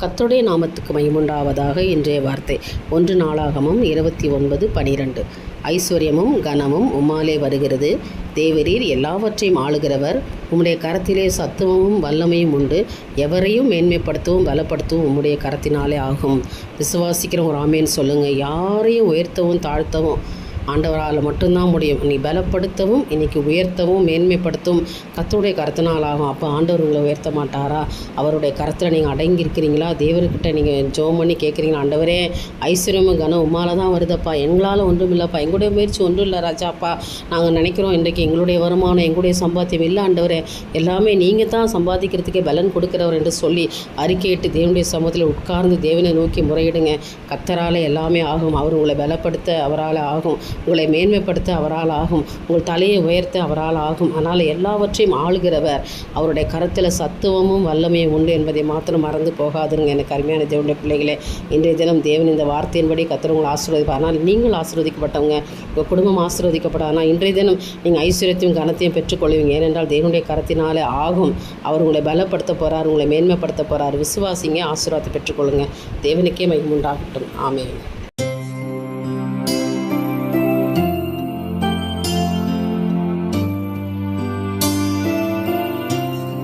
கத்துடைய நாமத்துக்கு மையமுண்டாவதாக இன்றைய வார்த்தை. ஒன்று நாளாகமும் இருபத்தி ஒன்பது பனிரெண்டு. ஐஸ்வர்யமும் கனமும் உம்மாலே வருகிறது. தேவரீர் எல்லாவற்றையும் ஆளுகிறவர். உம்முடைய கரத்திலே சத்துவமும் வல்லமையும் உண்டு. எவரையும் மேன்மைப்படுத்தவும் பலப்படுத்தவும் உம்முடைய கரத்தினாலே ஆகும். விசுவாசிக்கிற ஒரு ஆமேன்னு சொல்லுங்கள் யாரையும் உயர்த்தவும் தாழ்த்தவும் ஆண்டவரால் மட்டும்தான் முடியும். நீ பலப்படுத்தவும் இன்னைக்கு உயர்த்தவும் மேன்மைப்படுத்தவும் கத்தருடைய கருத்தினாலாகும். அப்போ ஆண்டவர் உங்களை உயர்த்த மாட்டாரா? அவருடைய கருத்தில் நீங்கள் அடங்கியிருக்கிறீங்களா? தேவர்கிட்ட நீங்கள் ஜோம் பண்ணி கேட்குறீங்களா? ஆண்டவரே ஐஸ்வர்யமும் கனம் உமால தான் வருதப்பா. எங்களால் ஒன்றும் இல்லைப்பா எங்களுடைய முயற்சி ஒன்றும் இல்லை ராஜாப்பா. நாங்கள் நினைக்கிறோம் இன்றைக்கு எங்களுடைய வருமானம் எங்களுடைய சம்பாத்தியம் இல்லை ஆண்டவரே. எல்லாமே நீங்கள் தான் சம்பாதிக்கிறதுக்கே பலன் கொடுக்குறவர் என்று சொல்லி அறிக்கையிட்டு தேவனுடைய சமூகத்தில் உட்கார்ந்து தேவனை நோக்கி முறையிடுங்க. கத்தரால் எல்லாமே ஆகும். அவர் உங்களை பலப்படுத்த அவரால் ஆகும். உங்களை மேன்மைப்படுத்த அவரால் ஆகும். உங்கள் தலையை உயர்த்த அவரால் ஆகும். ஆனால் எல்லாவற்றையும் ஆளுகிறவர் அவருடைய கரத்தில் சத்துவமும் வல்லமையும் உண்டு என்பதை மாத்திரம் மறந்து போகாதுங்க எனக்கு அருமையான தேவனுடைய பிள்ளைகளே இன்றைய தினம் தேவன் இந்த வார்த்தையின்படி கத்தர் உங்களை ஆசீர்வதிப்பார். ஆனால் நீங்கள் ஆசீர்வதிக்கப்பட்டவங்க உங்கள் குடும்பம் ஆசீர்வதிக்கப்படும் ஆனால் இன்றைய தினம் நீங்கள் ஐஸ்வர்யத்தையும் கனத்தையும் பெற்றுக்கொள்வீங்க. ஏனென்றால் தேவனுடைய கரத்தினாலே ஆகும். அவர் உங்களை பலப்படுத்த போகிறார் உங்களை மேன்மைப்படுத்த போகிறார் விசுவாசிங்க ஆசீர்வாதத்தை பெற்றுக்கொள்ளுங்க. தேவனுக்கே மகிமுண்டாகட்டும் ஆமென்.